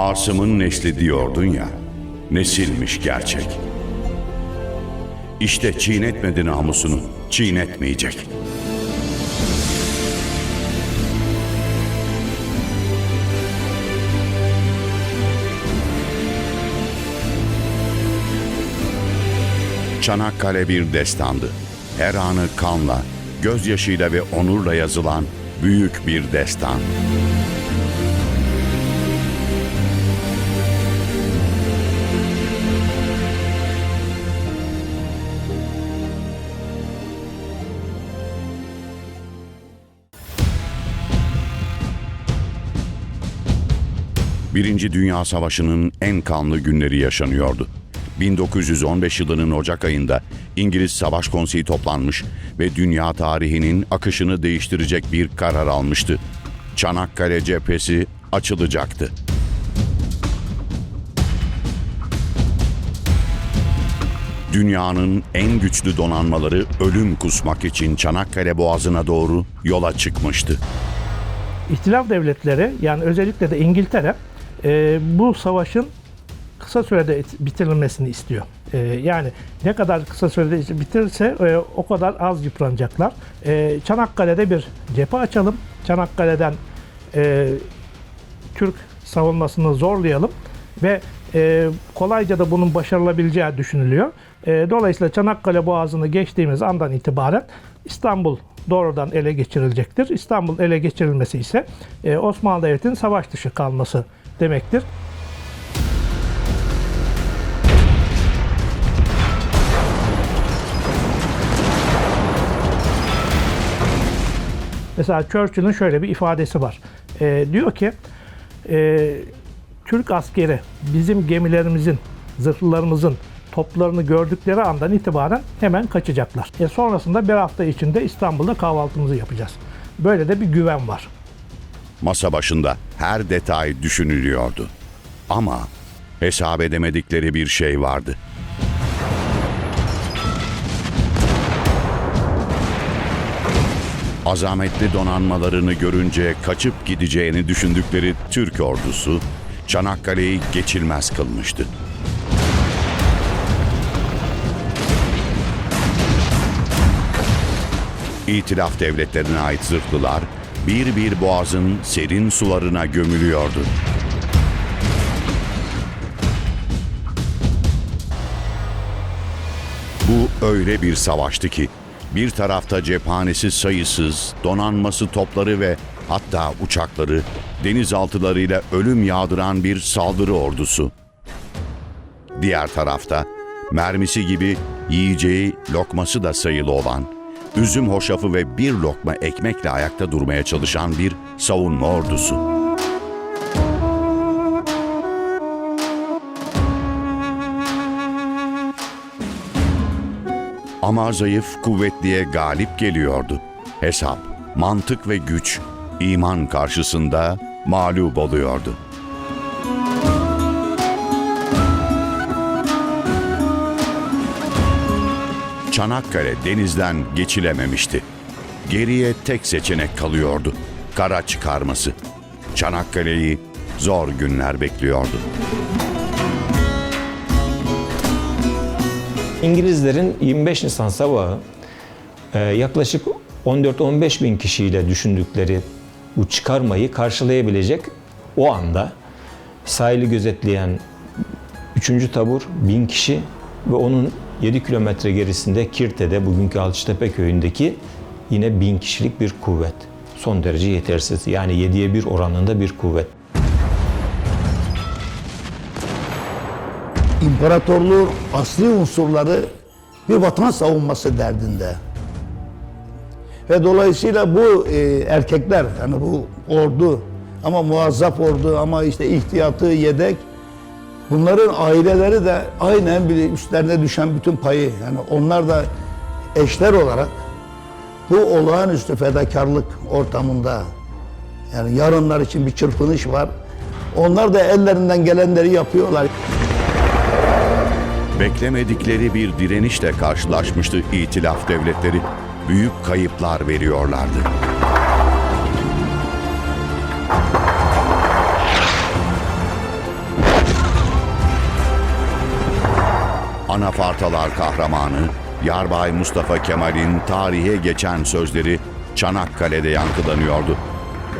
Asım'ın nesli diyordun ya, nesilmiş gerçek. İşte çiğnetmedi namusunu, çiğnetmeyecek. Çanakkale bir destandı. Her anı kanla, gözyaşıyla ve onurla yazılan büyük bir destan. Birinci Dünya Savaşı'nın en kanlı günleri yaşanıyordu. 1915 yılının Ocak ayında İngiliz Savaş Konseyi toplanmış ve dünya tarihinin akışını değiştirecek bir karar almıştı. Çanakkale cephesi açılacaktı. Dünyanın en güçlü donanmaları ölüm kusmak için Çanakkale Boğazı'na doğru yola çıkmıştı. İhtilaf devletleri yani özellikle de İngiltere e, bu savaşın kısa sürede bitirilmesini istiyor. E, yani ne kadar kısa sürede bitirirse e, o kadar az yıpranacaklar. E, Çanakkale'de bir cephe açalım. Çanakkale'den e, Türk savunmasını zorlayalım ve e, kolayca da bunun başarılabileceği düşünülüyor. E, dolayısıyla Çanakkale Boğazı'nı geçtiğimiz andan itibaren İstanbul doğrudan ele geçirilecektir. İstanbul ele geçirilmesi ise e, Osmanlı Devleti'nin savaş dışı kalması demektir. Mesela Churchill'in şöyle bir ifadesi var. E, diyor ki e, Türk askeri bizim gemilerimizin, zırhlılarımızın toplarını gördükleri andan itibaren hemen kaçacaklar. E, sonrasında bir hafta içinde İstanbul'da kahvaltımızı yapacağız. Böyle de bir güven var. Masa başında her detay düşünülüyordu. Ama hesap edemedikleri bir şey vardı. Azametli donanmalarını görünce kaçıp gideceğini düşündükleri Türk ordusu Çanakkale'yi geçilmez kılmıştı. İtilaf devletlerine ait zırhlılar bir bir boğazın serin sularına gömülüyordu. Bu öyle bir savaştı ki bir tarafta cephanesi sayısız, donanması topları ve hatta uçakları denizaltılarıyla ölüm yağdıran bir saldırı ordusu. Diğer tarafta mermisi gibi yiyeceği lokması da sayılı olan, üzüm hoşafı ve bir lokma ekmekle ayakta durmaya çalışan bir savunma ordusu. Ama zayıf kuvvetliye galip geliyordu. Hesap, mantık ve güç iman karşısında mağlup oluyordu. Çanakkale denizden geçilememişti. Geriye tek seçenek kalıyordu. Kara çıkarması. Çanakkale'yi zor günler bekliyordu. İngilizlerin 25 Nisan sabahı e, yaklaşık 14-15 bin kişiyle düşündükleri bu çıkarmayı karşılayabilecek o anda sahili gözetleyen 3. tabur 1000 kişi ve onun 7 kilometre gerisinde Kirte'de bugünkü Alçıtepe köyündeki yine 1000 kişilik bir kuvvet. Son derece yetersiz yani 7'ye 1 oranında bir kuvvet. İmparatorluğun asli unsurları bir vatan savunması derdinde. Ve dolayısıyla bu e, erkekler, yani bu ordu ama muazzaf ordu ama işte ihtiyatı, yedek bunların aileleri de aynen bir üstlerine düşen bütün payı yani onlar da eşler olarak bu olağanüstü fedakarlık ortamında yani yarınlar için bir çırpınış var. Onlar da ellerinden gelenleri yapıyorlar. Beklemedikleri bir direnişle karşılaşmıştı İtilaf devletleri. Büyük kayıplar veriyorlardı. Anafartalar kahramanı Yarbay Mustafa Kemal'in tarihe geçen sözleri Çanakkale'de yankılanıyordu.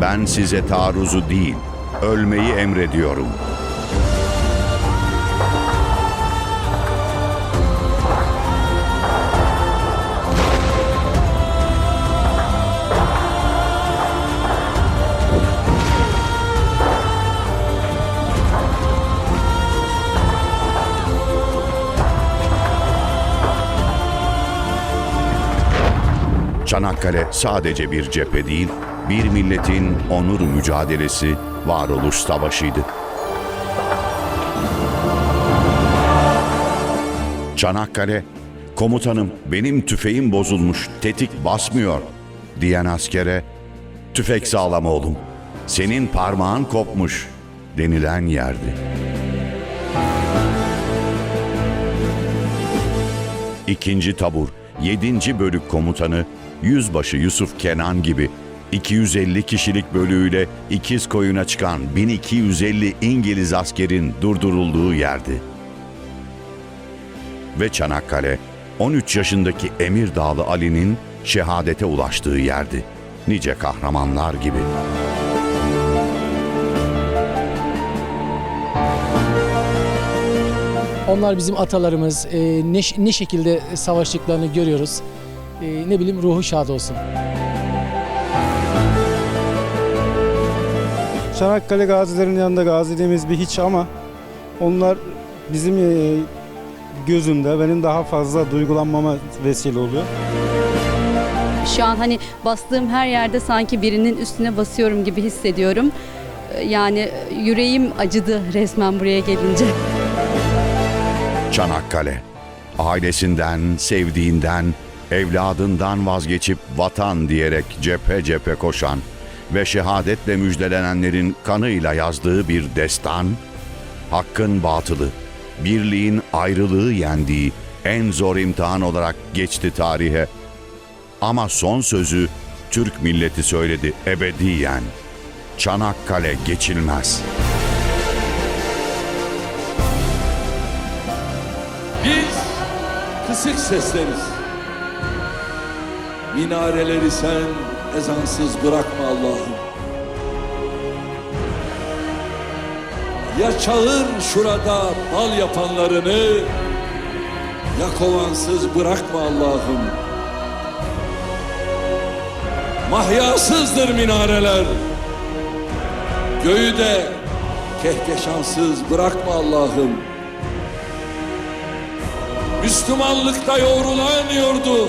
Ben size taarruzu değil, ölmeyi emrediyorum. Çanakkale sadece bir cephe değil, bir milletin onur mücadelesi, varoluş savaşıydı. Çanakkale, komutanım benim tüfeğim bozulmuş, tetik basmıyor diyen askere, tüfek sağlam oğlum, senin parmağın kopmuş denilen yerdi. İkinci tabur, 7. bölük komutanı Yüzbaşı Yusuf Kenan gibi 250 kişilik bölüğüyle ikiz koyuna çıkan 1250 İngiliz askerin durdurulduğu yerdi. Ve Çanakkale, 13 yaşındaki Emirdağlı Ali'nin şehadete ulaştığı yerdi. Nice kahramanlar gibi. Onlar bizim atalarımız. Ee, ne, ne şekilde savaştıklarını görüyoruz. Ee, ne bileyim ruhu şad olsun. Çanakkale gazilerin yanında gaziliğimiz bir hiç ama onlar bizim e, gözümde benim daha fazla duygulanmama vesile oluyor. Şu an hani bastığım her yerde sanki birinin üstüne basıyorum gibi hissediyorum. Ee, Yani yüreğim acıdı resmen buraya gelince. Çanakkale. Ailesinden, sevdiğinden, evladından vazgeçip vatan diyerek cephe cephe koşan ve şehadetle müjdelenenlerin kanıyla yazdığı bir destan, hakkın batılı, birliğin ayrılığı yendiği en zor imtihan olarak geçti tarihe. Ama son sözü Türk milleti söyledi ebediyen. Çanakkale geçilmez.'' Biz kısık sesleriz. Minareleri sen ezansız bırakma Allah'ım. Ya çağır şurada bal yapanlarını, ya kovansız bırakma Allah'ım. Mahyasızdır minareler. Göğü de kehkeşansız bırakma Allah'ım. Müslümanlıkta yoğrulan yurdu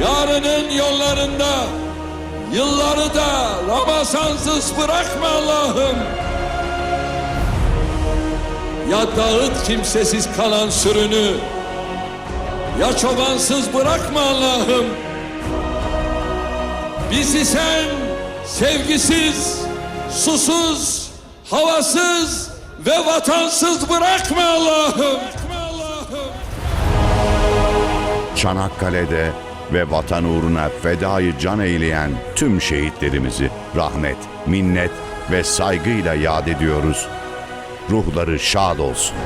Yarının yollarında yılları da Ramazansız bırakma Allah'ım. Ya dağıt kimsesiz kalan sürünü, ya çobansız bırakma Allah'ım. Bizi sen sevgisiz, susuz, havasız ve vatansız bırakma Allah'ım. Çanakkale'de ve vatan uğruna fedayı can eyleyen tüm şehitlerimizi rahmet, minnet ve saygıyla yad ediyoruz. Ruhları şad olsun.